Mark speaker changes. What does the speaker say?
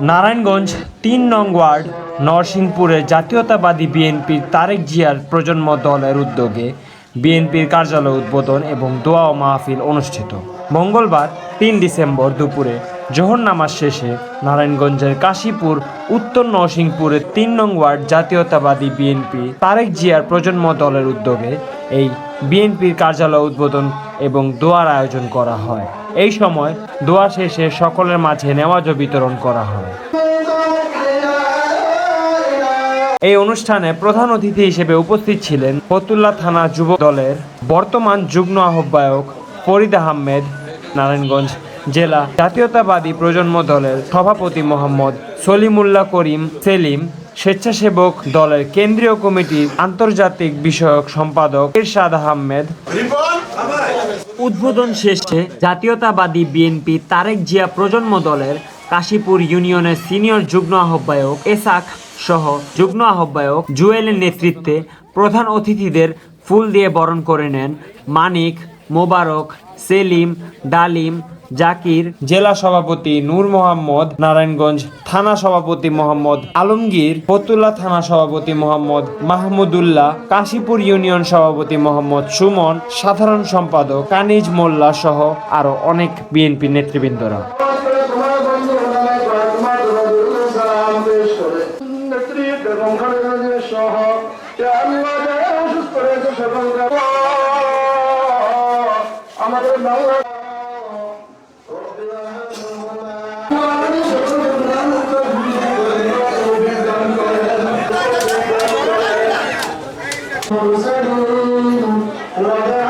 Speaker 1: নারায়ণগঞ্জ তিন নং ওয়ার্ড নরসিংপুরে জাতীয়তাবাদী বিএনপির তারেক জিয়ার প্রজন্ম দলের উদ্যোগে বিএনপির কার্যালয় উদ্বোধন এবং দোয়া ও মাহফিল অনুষ্ঠিত। মঙ্গলবার তিন ডিসেম্বর দুপুরে জোহর নামাজ শেষে নারায়ণগঞ্জের কাশীপুর, উত্তর নরসিংপুরের তিন নং ওয়ার্ড জাতীয়তাবাদী বিএনপি তারেক জিয়ার প্রজন্ম দলের উদ্যোগে এই বিএনপির কার্যালয় উদ্বোধন এবং দোয়ার আয়োজন করা হয়। এই সময় দোয়া শেষে সকলের মাঝে নেওয়াজ বিতরণ করা হয়। এই অনুষ্ঠানে প্রধান অতিথি হিসেবে উপস্থিত ছিলেন ফতুল্লা থানা যুব দলের বর্তমান যুগ্ম আহ্বায়ক ফরিদ আহমেদ, নারায়ণগঞ্জ জেলা জাতীয়তাবাদী প্রজন্ম দলের সভাপতি মোহাম্মদ সলিমুল্লাহ করিম সেলিম স্বেচ্ছাসেবক দলের কেন্দ্রীয় কমিটির আন্তর্জাতিক বিষয়ক সম্পাদক ইরশাদ আহমেদ। উদ্বোধন শেষে জাতীয়তাবাদী বিএনপি তারেক জিয়া প্রজন্ম দলের কাশীপুর ইউনিয়নের সিনিয়র যুগ্ম আহ্বায়ক এসাক সহ যুগ্ম আহ্বায়ক জুয়েলের নেতৃত্বে প্রধান অতিথিদের ফুল দিয়ে বরণ করে নেন মানিক মোবারক সেলিম ডালিম জাকির জেলা সভাপতি নূর মোহাম্মদ নারায়ণগঞ্জ থানা সভাপতি মোহাম্মদ আলমগীর ফতুল্লা থানা সভাপতি মোহাম্মদ মাহমুদুল্লাহ কাশীপুর ইউনিয়ন সভাপতি মোহাম্মদ সুমন সাধারণ সম্পাদক কানিজ মোল্লা সহ আরও অনেক বিএনপি নেতৃবৃন্দরা। সহ আমাদের মাওলা Thank you.